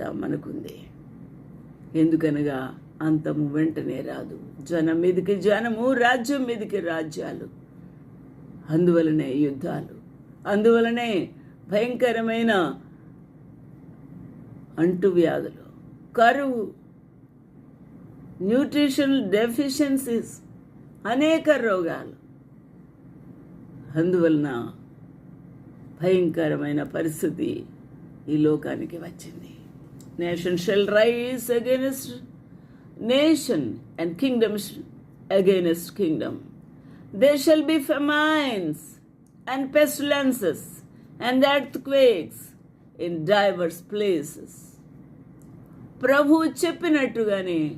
మనకుంది ఎందుకనగా అంతము వెంటనే రాదు. జనం మీదకి జనము రాజ్యం మీదకి రాజ్యాలు. అందువలనే యుద్ధాలు. అందువలనే భయంకరమైన అంటువ్యాధులు. కరువు న్యూట్రిషన్ డెఫిషియన్సీస్ అనేక రోగాలు. అందువలన భయంకరమైన పరిస్థితి ఈ లోకానికి వచ్చింది. Nation shall rise against nation and kingdom against kingdom they shall be famines and pestilences and earthquakes in divers places ప్రభు చెప్పినట్టుగానే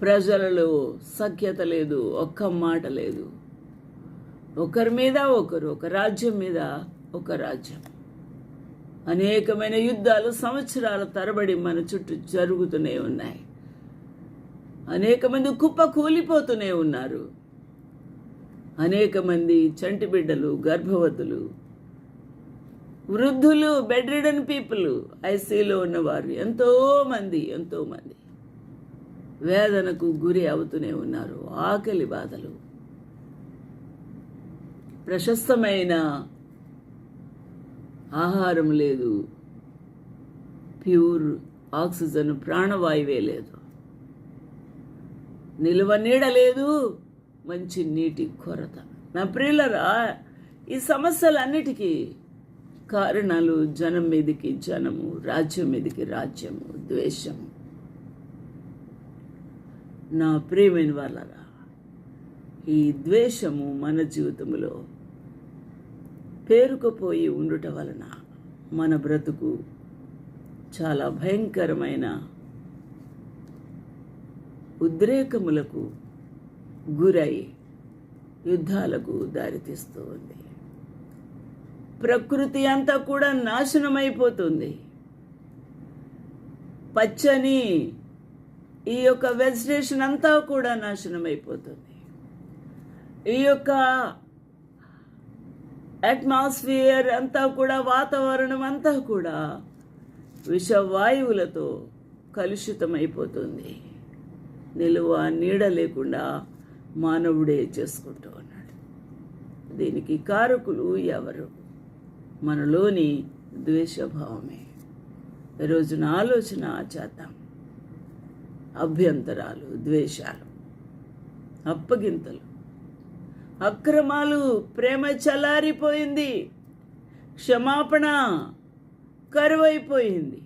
ప్రజలలో సఖ్యత లేదు ఒక్క మాట లేదు. ఒకరి మీద ఒకరు ఒక రాజ్యం మీద ఒక రాజ్యం. అనేకమైన యుద్ధాలు సంవత్సరాల తరబడి మన చుట్టూ జరుగుతూనే ఉన్నాయి. అనేక మంది కుప్ప కూలిపోతూనే ఉన్నారు. అనేక మంది చంటి బిడ్డలు గర్భవతులు వృద్ధులు బెడ్ రిడన్ పీపుల్ ఐసీలో ఉన్నవారు ఎంతోమంది ఎంతోమంది వేదనకు గురి అవుతూనే ఉన్నారు. ఆకలి బాధలు. ప్రశస్తమైన ఆహారం లేదు. ప్యూర్ ఆక్సిజన్ ప్రాణవాయువే లేదు. నిలువ నీడ లేదు మంచి నీటి కొరత. నా ప్రియులరా ఈ సమస్యలన్నిటికీ కారణాలు జనం మీదకి జనము రాజ్యం మీదకి రాజ్యము ద్వేషము. నా ప్రియమైన వాళ్ళరా ఈ ద్వేషము మన జీవితంలో పేరుకుపోయి ఉండుట వలన మన బ్రతుకు చాలా భయంకరమైన ఉద్రేకములకు గురై యుద్ధాలకు దారితీస్తూ ఉంది. ప్రకృతి అంతా కూడా నాశనమైపోతుంది. పచ్చని ఈ యొక్క వెజిటేషన్ అంతా కూడా నాశనమైపోతుంది. ఈ యొక్క అట్మాస్ఫియర్ అంతా కూడా వాతావరణం అంతా కూడా విషవాయువులతో కలుషితమైపోతుంది. నిలువ నీడ లేకుండా మానవుడే చేసుకుంటూ ఉన్నాడు. దీనికి కారకులు ఎవరు? మనలోని ద్వేషభావమే. రోజున ఆలోచన చేద్దాం. అభ్యంతరాలు ద్వేషాలు అప్పగింతలు. అక్రమాలు ప్రేమ చల్లారిపోయింది క్షమాపణ కరువైపోయింది.